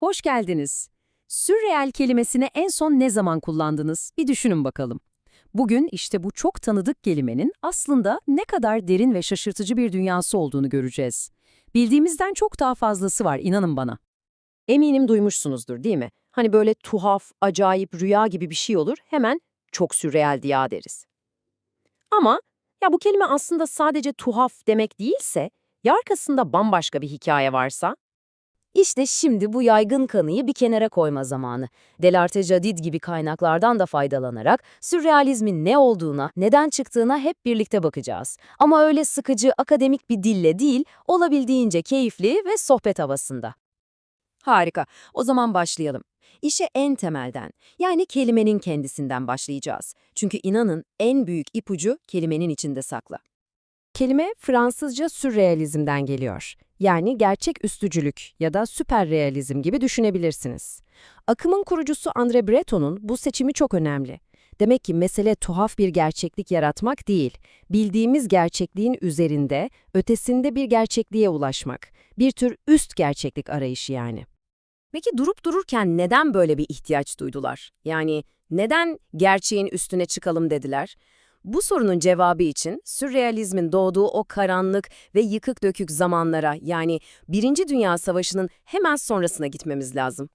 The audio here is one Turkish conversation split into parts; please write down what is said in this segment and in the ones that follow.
Hoş geldiniz. Sürreel kelimesini en son ne zaman kullandınız? Bir düşünün bakalım. Bugün işte bu çok tanıdık kelimenin aslında ne kadar derin ve şaşırtıcı bir dünyası olduğunu göreceğiz. Bildiğimizden çok daha fazlası var, inanın bana. Eminim duymuşsunuzdur değil mi? Hani böyle tuhaf, acayip, rüya gibi bir şey olur, hemen çok sürreal diye deriz. Ama ya bu kelime aslında sadece tuhaf demek değilse, ya arkasında bambaşka bir hikaye varsa? İşte şimdi bu yaygın kanıyı bir kenara koyma zamanı. Delarte Jadid gibi kaynaklardan da faydalanarak sürrealizmin ne olduğuna, neden çıktığına hep birlikte bakacağız. Ama öyle sıkıcı akademik bir dille değil, olabildiğince keyifli ve sohbet havasında. Harika. O zaman başlayalım. İşe en temelden, yani kelimenin kendisinden başlayacağız. Çünkü inanın en büyük ipucu kelimenin içinde saklı. Kelime Fransızca sürrealizmden geliyor. Yani gerçek üstücülük ya da süperrealizm gibi düşünebilirsiniz. Akımın kurucusu André Breton'un bu seçimi çok önemli. Demek ki mesele tuhaf bir gerçeklik yaratmak değil, bildiğimiz gerçekliğin üzerinde, ötesinde bir gerçekliğe ulaşmak. Bir tür üst gerçeklik arayışı yani. Peki durup dururken neden böyle bir ihtiyaç duydular? Yani neden gerçeğin üstüne çıkalım dediler? Bu sorunun cevabı için sürrealizmin doğduğu o karanlık ve yıkık dökük zamanlara yani Birinci Dünya Savaşı'nın hemen sonrasına gitmemiz lazım.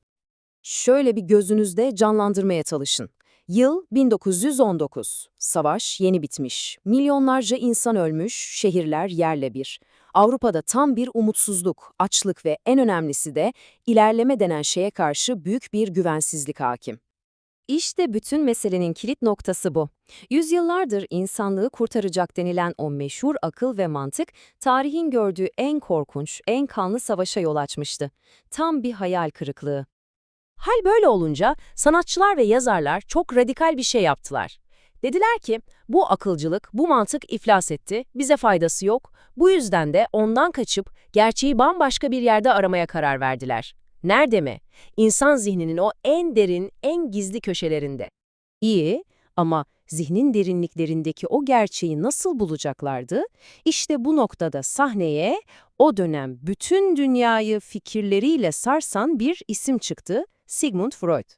Şöyle bir gözünüzde canlandırmaya çalışın. Yıl 1919. Savaş yeni bitmiş. Milyonlarca insan ölmüş, şehirler yerle bir. Avrupa'da tam bir umutsuzluk, açlık ve en önemlisi de ilerleme denen şeye karşı büyük bir güvensizlik hakim. İşte bütün meselenin kilit noktası bu. Yüzyıllardır insanlığı kurtaracak denilen o meşhur akıl ve mantık, tarihin gördüğü en korkunç, en kanlı savaşa yol açmıştı. Tam bir hayal kırıklığı. Hal böyle olunca sanatçılar ve yazarlar çok radikal bir şey yaptılar. Dediler ki, bu akılcılık, bu mantık iflas etti, bize faydası yok. Bu yüzden de ondan kaçıp gerçeği bambaşka bir yerde aramaya karar verdiler. Nerede mi? İnsan zihninin o en derin, en gizli köşelerinde. İyi ama zihnin derinliklerindeki o gerçeği nasıl bulacaklardı? İşte bu noktada sahneye o dönem bütün dünyayı fikirleriyle sarsan bir isim çıktı, Sigmund Freud.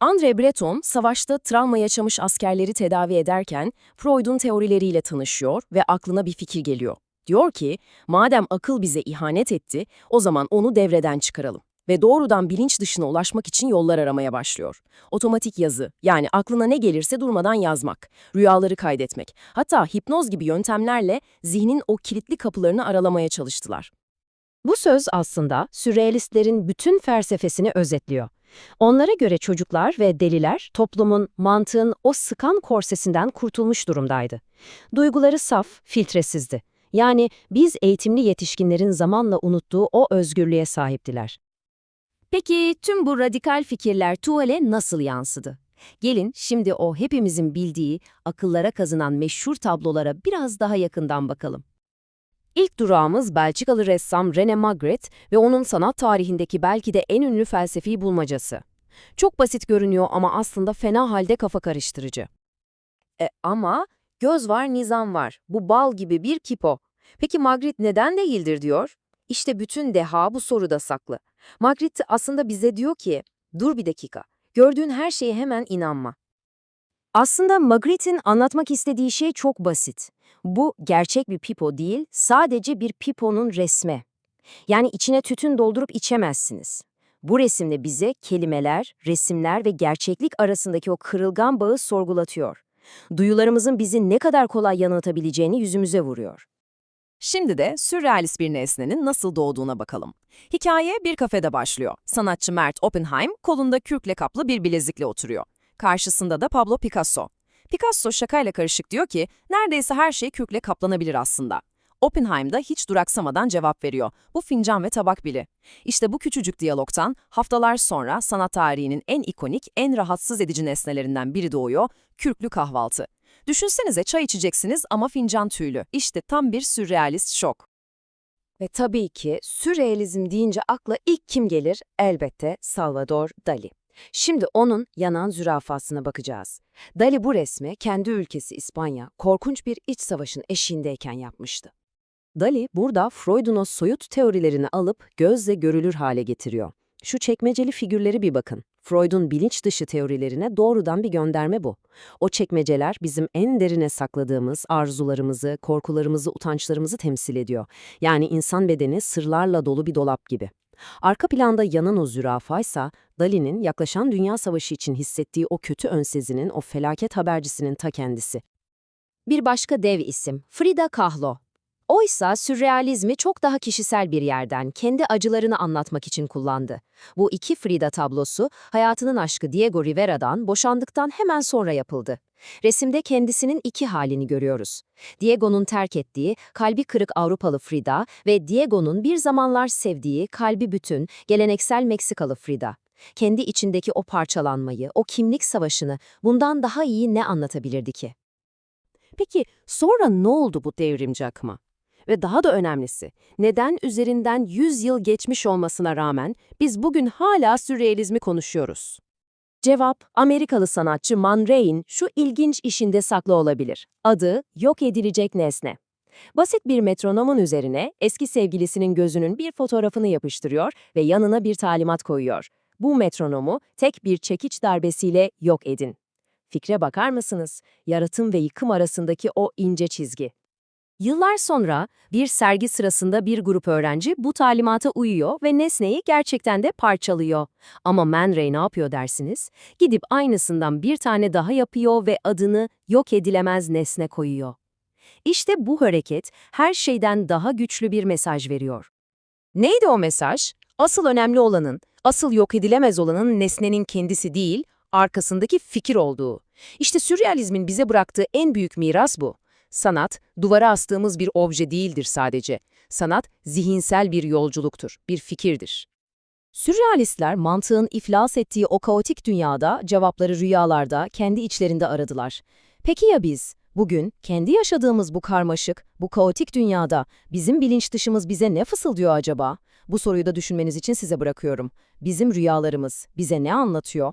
André Breton, savaşta travma yaşamış askerleri tedavi ederken Freud'un teorileriyle tanışıyor ve aklına bir fikir geliyor. Diyor ki, madem akıl bize ihanet etti, o zaman onu devreden çıkaralım ve doğrudan bilinç dışına ulaşmak için yollar aramaya başlıyor. Otomatik yazı, yani aklına ne gelirse durmadan yazmak, rüyaları kaydetmek, hatta hipnoz gibi yöntemlerle zihnin o kilitli kapılarını aralamaya çalıştılar. Bu söz aslında sürrealistlerin bütün felsefesini özetliyor. Onlara göre çocuklar ve deliler toplumun, mantığın o sıkan korsesinden kurtulmuş durumdaydı. Duyguları saf, filtresizdi. Yani biz eğitimli yetişkinlerin zamanla unuttuğu o özgürlüğe sahiptiler. Peki tüm bu radikal fikirler tuvale nasıl yansıdı? Gelin şimdi o hepimizin bildiği, akıllara kazınan meşhur tablolara biraz daha yakından bakalım. İlk durağımız Belçikalı ressam René Magritte ve onun sanat tarihindeki belki de en ünlü felsefi bulmacası. Çok basit görünüyor ama aslında fena halde kafa karıştırıcı. E ama göz var nizam var. Bu bal gibi bir kipo. Peki Magritte neden değildir diyor? İşte bütün deha bu soruda saklı. Magritte aslında bize diyor ki, dur bir dakika, gördüğün her şeye hemen inanma. Aslında Magritte'in anlatmak istediği şey çok basit. Bu gerçek bir pipo değil, sadece bir piponun resmi. Yani içine tütün doldurup içemezsiniz. Bu resimde bize kelimeler, resimler ve gerçeklik arasındaki o kırılgan bağı sorgulatıyor. Duyularımızın bizi ne kadar kolay yanıltabileceğini yüzümüze vuruyor. Şimdi de sürrealist bir nesnenin nasıl doğduğuna bakalım. Hikaye bir kafede başlıyor. Sanatçı Mert Oppenheim kolunda kürkle kaplı bir bilezikle oturuyor. Karşısında da Pablo Picasso. Picasso şakayla karışık diyor ki neredeyse her şey kürkle kaplanabilir aslında. Oppenheim da hiç duraksamadan cevap veriyor. Bu fincan ve tabak bili. İşte bu küçücük diyalogtan haftalar sonra sanat tarihinin en ikonik, en rahatsız edici nesnelerinden biri doğuyor, kürklü kahvaltı. Düşünsenize çay içeceksiniz ama fincan tüylü. İşte tam bir sürrealist şok. Ve tabii ki sürrealizm deyince akla ilk kim gelir? Elbette Salvador Dali. Şimdi onun yanan zürafasına bakacağız. Dali bu resmi kendi ülkesi İspanya, korkunç bir iç savaşın eşiğindeyken yapmıştı. Dali burada Freud'un o soyut teorilerini alıp gözle görülür hale getiriyor. Şu çekmeceli figürleri bir bakın. Freud'un bilinç dışı teorilerine doğrudan bir gönderme bu. O çekmeceler bizim en derine sakladığımız arzularımızı, korkularımızı, utançlarımızı temsil ediyor. Yani insan bedeni sırlarla dolu bir dolap gibi. Arka planda yanan o zürafaysa, Dali'nin yaklaşan dünya savaşı için hissettiği o kötü önsezinin, o felaket habercisinin ta kendisi. Bir başka dev isim, Frida Kahlo. Oysa sürrealizmi çok daha kişisel bir yerden, kendi acılarını anlatmak için kullandı. Bu iki Frida tablosu, hayatının aşkı Diego Rivera'dan boşandıktan hemen sonra yapıldı. Resimde kendisinin iki halini görüyoruz. Diego'nun terk ettiği, kalbi kırık Avrupalı Frida ve Diego'nun bir zamanlar sevdiği, kalbi bütün, geleneksel Meksikalı Frida. Kendi içindeki o parçalanmayı, o kimlik savaşını bundan daha iyi ne anlatabilirdi ki? Peki sonra ne oldu bu devrimci akıma? Ve daha da önemlisi, neden üzerinden 100 yıl geçmiş olmasına rağmen biz bugün hala sürrealizmi konuşuyoruz? Cevap, Amerikalı sanatçı Man Ray'in şu ilginç işinde saklı olabilir. Adı, yok edilecek nesne. Basit bir metronomun üzerine eski sevgilisinin gözünün bir fotoğrafını yapıştırıyor ve yanına bir talimat koyuyor. Bu metronomu tek bir çekiç darbesiyle yok edin. Fikre bakar mısınız? Yaratım ve yıkım arasındaki o ince çizgi. Yıllar sonra bir sergi sırasında bir grup öğrenci bu talimata uyuyor ve nesneyi gerçekten de parçalıyor. Ama Man Ray ne yapıyor dersiniz? Gidip aynısından bir tane daha yapıyor ve adını yok edilemez nesne koyuyor. İşte bu hareket her şeyden daha güçlü bir mesaj veriyor. Neydi o mesaj? Asıl önemli olanın, asıl yok edilemez olanın nesnenin kendisi değil, arkasındaki fikir olduğu. İşte sürrealizmin bize bıraktığı en büyük miras bu. Sanat, duvara astığımız bir obje değildir sadece. Sanat, zihinsel bir yolculuktur, bir fikirdir. Sürrealistler mantığın iflas ettiği o kaotik dünyada cevapları rüyalarda, kendi içlerinde aradılar. Peki ya biz? Bugün kendi yaşadığımız bu karmaşık, bu kaotik dünyada bizim bilinç dışımız bize ne fısıldıyor acaba? Bu soruyu da düşünmeniz için size bırakıyorum. Bizim rüyalarımız bize ne anlatıyor?